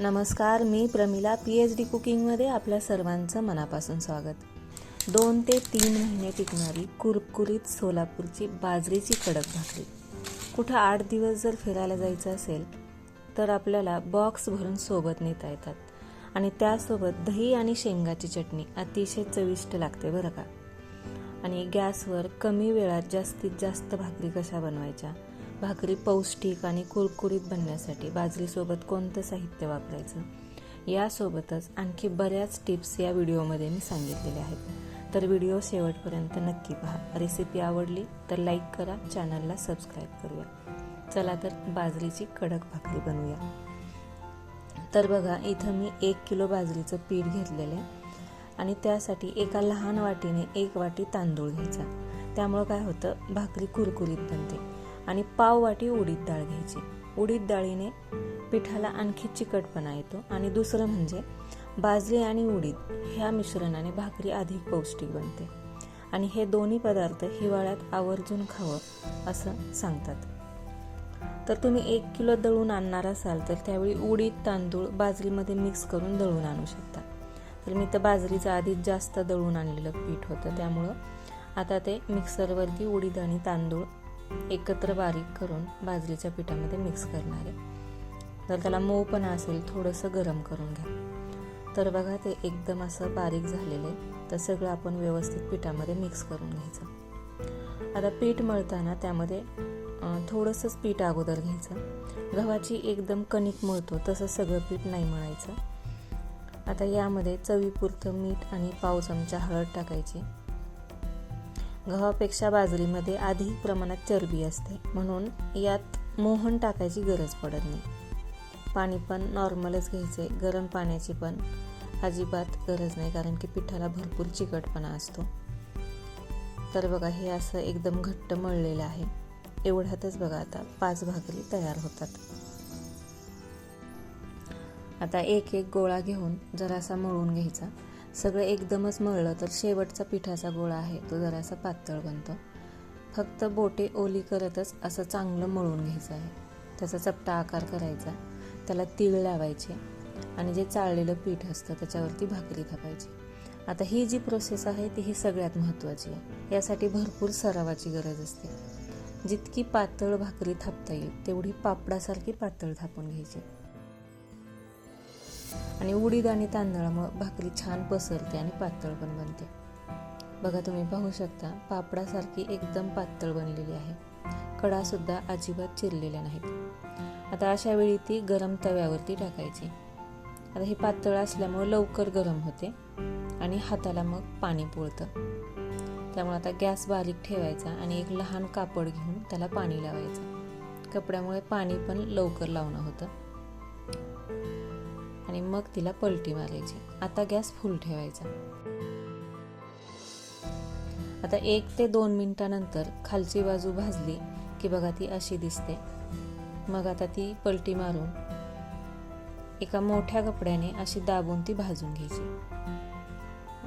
नमस्कार मी Pramila P H D कुकिंगमध्ये आपल्या सर्वांचं मनापासून स्वागत. दोन ते तीन महिने टिकणारी कुरकुरीत सोलापूरची बाजरीची कडक भाकरी. कुठं आठ दिवस जर फिरायला जायचं असेल तर आपल्याला बॉक्स भरून सोबत नेता येतात. आणि त्यासोबत दही आणि शेंगाची चटणी अतिशय चविष्ट लागते बरं का? आणि गॅसवर कमी वेळात जास्तीत जास्त भाकरी कशा बनवायच्या? भाकरी पौष्टिक आणि कुरकुरीत बनण्यासाठी बाजरीसोबत कोणतं साहित्य वापरायचं? यासोबतच आणखी बऱ्याच टिप्स या व्हिडिओमध्ये मी सांगितलेल्या आहेत. तर व्हिडिओ शेवटपर्यंत नक्की पहा. रेसिपी आवडली तर लाईक करा चॅनलला सबस्क्राईब करूया. चला तर बाजरीची कडक भाकरी बनवूया. तर बघा इथं मी एक किलो बाजरीचं पीठ घेतलेलं आहे आणि त्यासाठी एका लहान वाटीने एक वाटी तांदूळ घ्यायचा. त्यामुळं काय होतं? भाकरी कुरकुरीत बनते. आणि पाव वाटी उडीद डाळ घ्यायची. उडीद डाळीने पिठाला आणखी चिकटपणा येतो. आणि दुसरं म्हणजे बाजरी आणि उडीद ह्या मिश्रणाने भाकरी अधिक पौष्टिक बनते. आणि हे दोन्ही पदार्थ हिवाळ्यात आवर्जून खावं असं सांगतात. तर तुम्ही एक किलो दळून आणणार असाल तर त्यावेळी उडीद तांदूळ बाजरीमध्ये मिक्स करून दळून आणू शकता. तर मी तर बाजरीचं आधीच जास्त दळून आणलेलं पीठ होतं. त्यामुळं आता ते मिक्सरवरती उडीद आणि तांदूळ एकत्र बारीक करून बाजरीच्या पिठामध्ये मिक्स करणार आहे. जर त्याला मऊ पण असेल थोडंसं गरम करून घ्या. तर बघा ते एकदम असं बारीक झालेलं आहे. तर सगळं आपण व्यवस्थित पिठामध्ये मिक्स करून घ्यायचं. आता पीठ मळताना त्यामध्ये थोडंसंच पीठ अगोदर घ्यायचं. गव्हाची एकदम कणिक मळतो तसं सगळं पीठ नाही मळायचं. आता यामध्ये चवीपुरतं मीठ आणि पाव चमचा हळद टाकायची. गव्हापेक्षा बाजरीमध्ये अधिक प्रमाणात चरबी असते. म्हणून यात मोहन टाकायची गरज पडत नाही. पाणी पण नॉर्मलच घ्यायचे गरम पाण्याची पण अजिबात गरज नाही कारण की पिठाला भरपूर चिकटपणा असतो. तर बघा हे असं एकदम घट्ट मळलेलं आहे. एवढ्यातच बघा आता पाच भाकरी तयार होतात. आता एक एक गोळा घेऊन जरासा मळून घ्यायचा. सगळं एकदमच मळलं तर शेवटचा पिठाचा गोळा आहे तो जरासा पातळ बनतो. फक्त बोटे ओली करतच असं चांगलं मळून घ्यायचं आहे. त्याचा चपटा आकार करायचा त्याला तीळ लावायचे आणि जे चाळलेलं पीठ असतं त्याच्यावरती भाकरी थापायची. आता ही जी प्रोसेस आहे ती ही सगळ्यात महत्त्वाची आहे. यासाठी भरपूर सरावाची गरज असते. जितकी पातळ भाकरी थापता येईल तेवढी पापडासारखी पातळ थापून घ्यायची. आणि उडीद आणि तांदळामुळं भाकरी छान पसरते आणि पातळ पण बनते. बघा तुम्ही पाहू शकता पापडासारखी एकदम पातळ बनलेली आहे. कडासुद्धा अजिबात चिरलेल्या नाहीत. आता अशा वेळी ती गरम तव्यावरती टाकायची. आता ही पातळ असल्यामुळं लवकर गरम होते आणि हाताला मग पाणी पोळतं त्यामुळे आता गॅस बारीक ठेवायचा आणि एक लहान कापड घेऊन त्याला पाणी लावायचं. कपड्यामुळे पाणी पण लवकर लावणं होतं. आणि मग तिला पलटी मारायची. आता गॅस फुल ठेवायचा. आता एक ते दोन मिनिटानंतर खालची बाजू भाजली की बघा ती अशी दिसते. मग आता ती पलटी मारून एका मोठ्या कपड्याने अशी दाबून ती भाजून घ्यायची.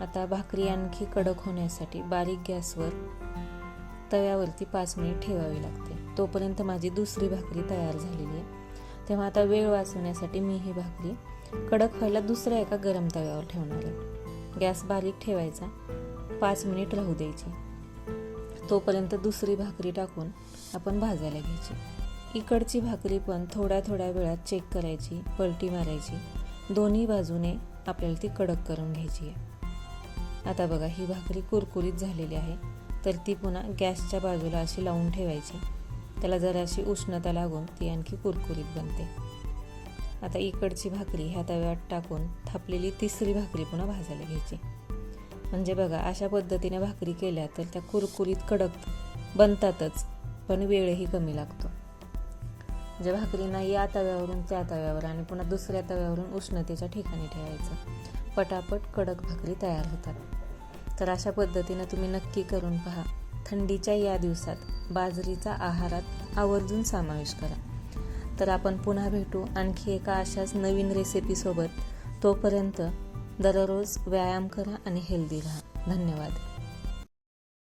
आता भाकरी आणखी कडक होण्यासाठी बारीक गॅसवर तव्यावरती पाच मिनिट ठेवावी लागते. तोपर्यंत माझी दुसरी भाकरी तयार झालेली आहे. तेव्हा आता वेळ वाचवण्यासाठी मी ही भाकरी कडक व्हायला दुसऱ्या एका गरम तव्यावर ठेवणार आहे. गॅस बारीक ठेवायचा. पाच मिनिट राहू द्यायची. तोपर्यंत दुसरी भाकरी टाकून आपण भाजायला घ्यायची. इकडची भाकरी पण थोड्या थोड्या वेळात चेक करायची पलटी मारायची. दोन्ही बाजूने आपल्याला ती कडक करून घ्यायची आहे. आता बघा ही भाकरी कुरकुरीत झालेली आहे. तर ती पुन्हा गॅसच्या बाजूला अशी लावून ठेवायची. त्याला जराशी उष्णता लागून ती आणखी कुरकुरीत बनते. आता इकडची भाकरी ह्या तव्यात टाकून थापलेली तिसरी भाकरी पुन्हा भाजायला घ्यायची. म्हणजे बघा अशा पद्धतीने भाकरी केल्या तर त्या कुरकुरीत कडक बनतातच पण वेळही कमी लागतो. म्हणजे भाकरींना या तव्यावरून त्या तव्यावर आणि पुन्हा दुसऱ्या तव्यावरून उष्णतेच्या ठिकाणी ठेवायचं. पटापट कडक भाकरी तयार होतात. तर अशा पद्धतीनं तुम्ही नक्की करून पहा. थंडीच्या या दिवसात बाजरीचा आहारात आवर्जून समावेश करा. तर आपण पुन्हा भेटू आणखी एका अशाच नवीन रेसिपीसोबत तोपर्यंत दररोज व्यायाम करा आणि हेल्दी राहा. धन्यवाद.